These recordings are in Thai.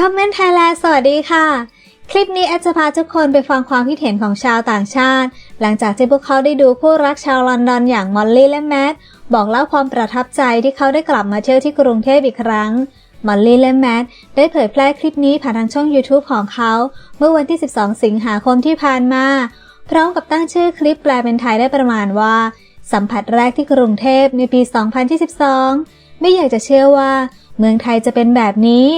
ชอบเม่นไทยแลนด์สวัสดีค่ะ คลิปนี้แอดจะพาทุกคนไปฟังความคิดเห็นของชาวต่างชาติ หลังจากที่พวกเขาได้ดูคู่รักชาวลอนดอนอย่างมอลลี่และแมทบอกเล่าความประทับใจที่เขาได้กลับมาเที่ยวที่กรุงเทพอีกครั้งมอลลี่และแมทได้เผยแพร่คลิปนี้ผ่านทางช่อง YouTube ของเขา เมื่อวันที่ 12 สิงหาคมที่ผ่านมา พร้อมกับตั้งชื่อคลิปแปลเป็นไทยได้ประมาณว่า สัมผัสแรกที่กรุงเทพในปี 2022 ไม่อยากจะเชื่อว่า เมืองไทยจะเป็นแบบนี้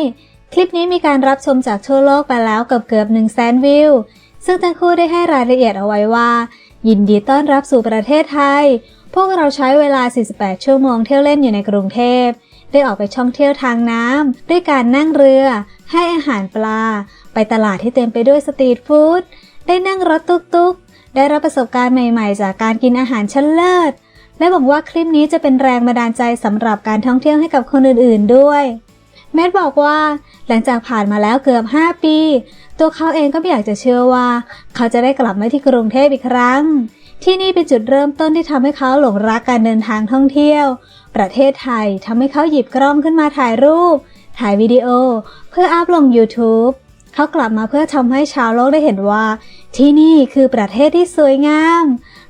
คลิปนี้มีการรับชมจากทั่วโลกไปแล้วเกือบเกือบ1 0 0 0 0แสนวิว ซึ่งทั้งคู่ได้ให้รายละเอียดเอาไว้ว่า ยินดีต้อนรับสู่ประเทศไทย พวกเราใช้เวลา 48 ชั่วโมงเที่ยวเล่นอยู่ในกรุงเทพ ได้ออกไปท่องเที่ยวทางน้ำด้วยการนั่งเรือ ให้อาหารปลา ไปตลาดที่เต็มไปด้วยสตรีทฟู้ด ได้นั่งรถตุ๊กๆ ได้รับประสบการณ์ใหม่ๆ จากการกินอาหารชั้นเลิศ และหวังว่าคลิปนี้จะเป็นแรงบันดาลใจสำหรับการท่องเที่ยวให้กับคนอื่นๆด้วย แมทบอกว่าหลังจากผ่านมาแล้วเกือบ 5 ปี ตัวเขาเองก็ไม่อยากจะเชื่อว่า เขาจะได้กลับมาที่กรุงเทพอีกครั้ง ที่นี่เป็นจุดเริ่มต้นที่ทำให้เขาหลงรักการเดินทางท่องเที่ยว ประเทศไทยทำให้เขาหยิบกล้องขึ้นมาถ่ายรูป ถ่ายวิดีโอ เพื่ออัพลง YouTube เขากลับมาเพื่อทำให้ชาวโลกได้เห็นว่า ที่นี่คือประเทศที่สวยงาม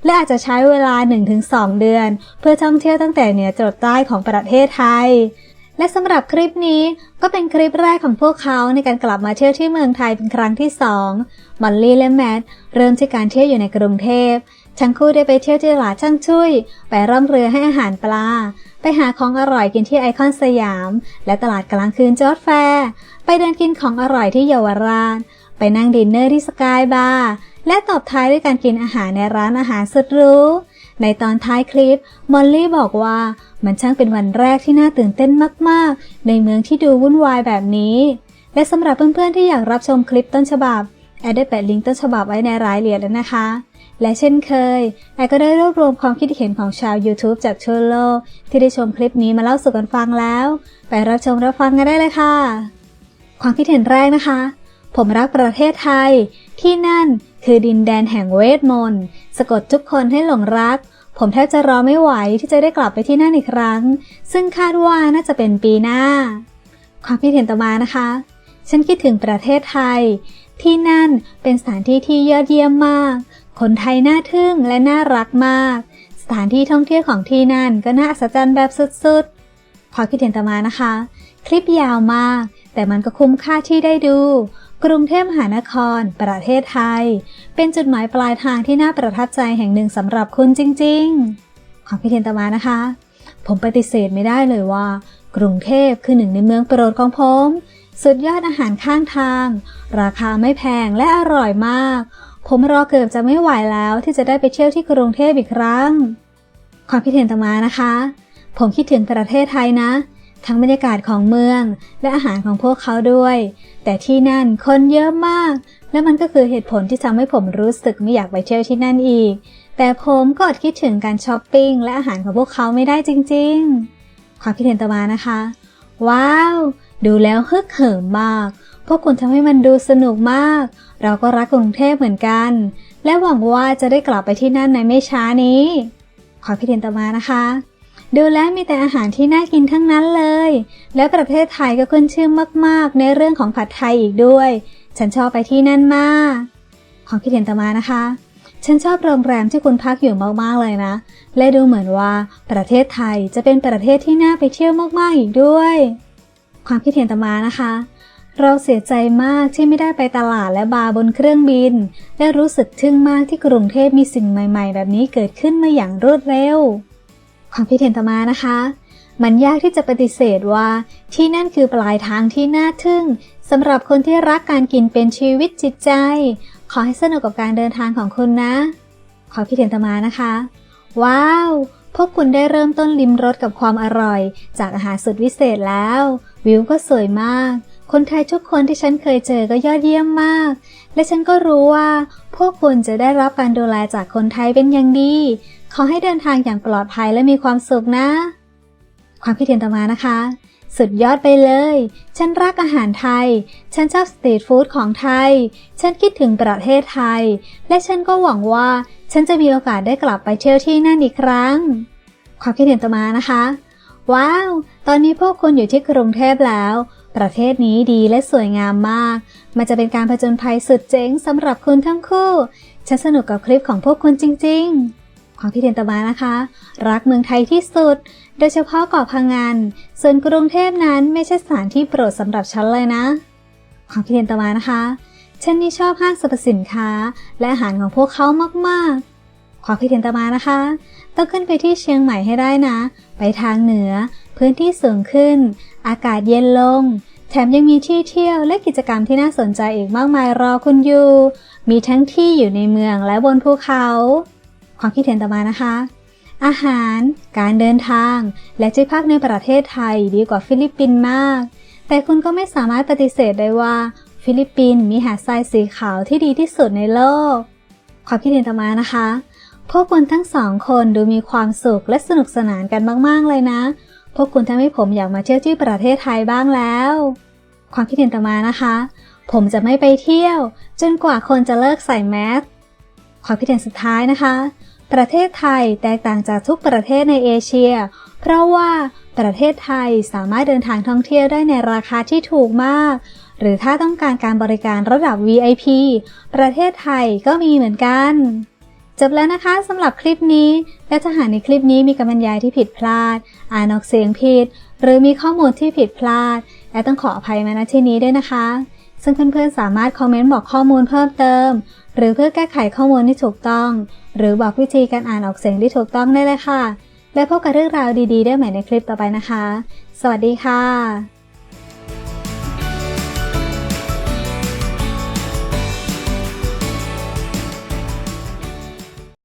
และอาจจะใช้เวลา 1-2 เดือน เพื่อท่องเที่ยวตั้งแต่เหนือจรดใต้ของประเทศไทย และสำหรับคลิปนี้ก็เป็นคลิปแรกของพวกเขาในการกลับมาเที่ยวที่เมืองไทยเป็นครั้งที่2มอลลี่และแมทเริ่มที่การเที่ยวอยู่ในกรุงเทพทั้งคู่ได้ไปเที่ยวที่ตลาดช่างชุยไปร่องเรือให้อาหารปลา ไปหาของอร่อยกินที่ไอคอนสยาม และตลาดกลางคืนจอร์ดแฟร์ไปเดินกินของอร่อยที่เยาวราช ไปนั่งดินเนอร์ที่สกายบาร์และตบท้ายด้วยการกินอาหารในร้านอาหารสุดหรู ในตอนท้ายคลิป มอลลี่บอกว่ามันช่างเป็นวันแรกที่น่าตื่นเต้นมาก ๆ ในเมืองที่ดูวุ่นวายแบบนี้ และสำหรับเพื่อน ๆ ที่อยากรับชมคลิปต้นฉบับ แอดได้แปะลิงก์ต้นฉบับไว้ในรายละเอียดแล้วนะคะ และเช่นเคย แอดก็ได้รวบรวมความคิดเห็นของชาว YouTube จากทั่วโลกที่ได้ชมคลิปนี้มาเล่าสู่กันฟังแล้ว ไปรับชมรับฟังกันได้เลยค่ะ ความคิดเห็นแรกนะคะ ผมรักประเทศไทย ที่นั่นคือดินแดนแห่งเวทมนต์ สะกดทุกคนให้หลงรัก ผมแทบจะรอไม่ไหวที่จะได้กลับไปที่นั่นอีกครั้ง ซึ่งคาดว่าน่าจะเป็นปีหน้า ความคิดเห็นต่อมานะคะ ฉันคิดถึงประเทศไทย ที่นั่นเป็นสถานที่ที่ยอดเยี่ยมมาก คนไทยน่าทึ่งและน่ารักมาก สถานที่ท่องเที่ยวของที่นั่นก็น่าอัศจรรย์แบบสุดๆความคิดเห็นต่อมานะคะ คลิปยาวมาก แต่มันก็คุ้มค่าที่ได้ดู กรุงเทพมหานคร ประเทศไทย เป็นจุดหมายปลายทางที่น่าประทับใจแห่งหนึ่งสำหรับคุณจริงๆความคิดเห็นต่อมานะคะ ผมปฏิเสธไม่ได้เลยว่า กรุงเทพคือหนึ่งในเมืองโปรดของผม สุดยอดอาหารข้างทาง ราคาไม่แพงและอร่อยมาก ผมรอเกือบจะไม่ไหวแล้วที่จะได้ไปเที่ยวที่กรุงเทพอีกครั้ง ความคิดเห็นต่อมานะคะ ผมคิดถึงประเทศไทยนะ ทั้งบรรยากาศของเมือง และอาหารของพวกเขาด้วย แต่ที่นั่นคนเยอะมาก และมันก็คือเหตุผลที่ทำให้ผมรู้สึกไม่อยากไปเที่ยวที่นั่นอีก แต่ผมก็อดคิดถึงการช้อปปิ้งและอาหารของพวกเขาไม่ได้จริง ๆ ความคิดเห็นต่อมานะคะ ว้าว ดูแล้วฮึกเหิมมากพวกคุณทำให้มันดูสนุกมาก เราก็รักกรุงเทพเหมือนกัน และหวังว่าจะได้กลับไปที่นั่นในไม่ช้านี้ความคิดเห็นต่อมานะคะ ดูแล้วมีแต่อาหารที่น่ากินทั้งนั้นเลย และประเทศไทยก็ขึ้นชื่อมาก ๆ ในเรื่องของผัดไทยอีกด้วย ฉันชอบไปที่นั่นมากความคิดเห็นต่อมานะคะ ฉันชอบโรงแรมที่คุณพักอยู่มาก ๆ เลยนะ และดูเหมือนว่าประเทศไทยจะเป็นประเทศที่น่าไปเที่ยวมาก ๆ อีกด้วย ความคิดเห็นต่อมานะคะ เราเสียใจมากที่ไม่ได้ไปตลาดและบาร์บนเครื่องบิน และรู้สึกทึ่งมากที่กรุงเทพมีสิ่งใหม่ ๆ แบบนี้เกิดขึ้นมาอย่างรวดเร็ว ความคิดเห็นต่อมานะคะ มันยากที่จะปฏิเสธว่าที่นั่นคือปลายทางที่น่าทึ่งสำหรับคนที่รักการกินเป็นชีวิตจิตใจ ขอให้สนุกกับการเดินทางของคุณนะขอคิดเห็นต่อมานะคะ ว้าว พวกคุณได้เริ่มต้นลิมรสกับความอร่อย จากอาหารสุดวิเศษแล้ว วิวก็สวยมาก คนไทยทุกคนที่ฉันเคยเจอก็ยอดเยี่ยมมาก และฉันก็รู้ว่า พวกคุณจะได้รับการดูแลจากคนไทยเป็นอย่างดี ขอให้เดินทางอย่างปลอดภัยและมีความสุขนะ ความคิดเห็นต่อมานะคะ สุดยอดไปเลย ฉันรักอาหารไทย ฉันชอบสตรีทฟู้ดของไทย ฉันคิดถึงประเทศไทย และฉันก็หวังว่าฉันจะมีโอกาสได้กลับไปเที่ยวที่นั่นอีกครั้ง ความคิดเห็นต่อมานะคะ ว้าว ตอนนี้พวกคุณอยู่ที่กรุงเทพแล้ว ประเทศนี้ดีและสวยงามมาก มันจะเป็นการผจญภัยสุดเจ๋งสำหรับคุณทั้งคู่ ฉันสนุกกับคลิปของพวกคุณจริง ๆ ความคิดเห็นต่อมานะคะ รักเมืองไทยที่สุด โดยเฉพาะเกาะพังงานส่วนกรุงเทพนั้นไม่ใช่สถานที่โปรดสำหรับฉันเลยนะความคิดเห็นต่อมานะคะฉันนี่ชอบห้างสรรพสินค้า และอาหารของพวกเขามากๆ ความคิดเห็นต่อมานะคะ ต้องขึ้นไปที่เชียงใหม่ให้ได้นะ ไปทางเหนือ พื้นที่สูงขึ้น อากาศเย็นลง แถมยังมีที่เที่ยวและกิจกรรมที่น่าสนใจอีกมากมายรอคุณอยู่ มีทั้งที่อยู่ในเมืองและบนภูเขา ความคิดเห็นต่อมานะคะ อาหาร การเดินทาง และที่พักในประเทศไทยดีกว่าฟิลิปปินส์มาก แต่คุณก็ไม่สามารถปฏิเสธได้ว่า ฟิลิปปินส์มีหาดทรายสีขาวที่ดีที่สุดในโลก ความคิดเห็นต่อมานะคะ พวกคุณทั้งสองคนดูมีความสุขและสนุกสนานกันมากๆเลยนะ พวกคุณทำให้ผมอยากมาเที่ยวที่ประเทศไทยบ้างแล้ว ความคิดเห็นต่อมานะคะ ผมจะไม่ไปเที่ยว จนกว่าคนจะเลิกใส่แมสความคิดเห็นสุดท้ายนะคะ ประเทศไทยแตกต่างจากทุกประเทศในเอเชีย เพราะว่าประเทศไทยสามารถเดินทางท่องเที่ยวได้ในราคาที่ถูกมาก หรือถ้าต้องการการบริการระดับ VIP ประเทศไทยก็มีเหมือนกัน จบแล้วนะคะสำหรับคลิปนี้ และถ้าหากในคลิปนี้มีคำบรรยายที่ผิดพลาด อ่านออกเสียงผิด หรือมีข้อมูลที่ผิดพลาด และต้องขออภัยมาณที่นี้ด้วยนะคะ ซึ่งเพื่อนๆสามารถคอมเมนต์บอกข้อมูลเพิ่มเติม หรือเพื่อแก้ไขข้อมูลที่ถูกต้อง หรือบอกวิธีการอ่านออกเสียงที่ถูกต้องได้เลยค่ะ และพบกับเรื่องราวดี ๆ ได้ใหม่ในคลิปต่อไปนะคะ สวัสดีค่ะ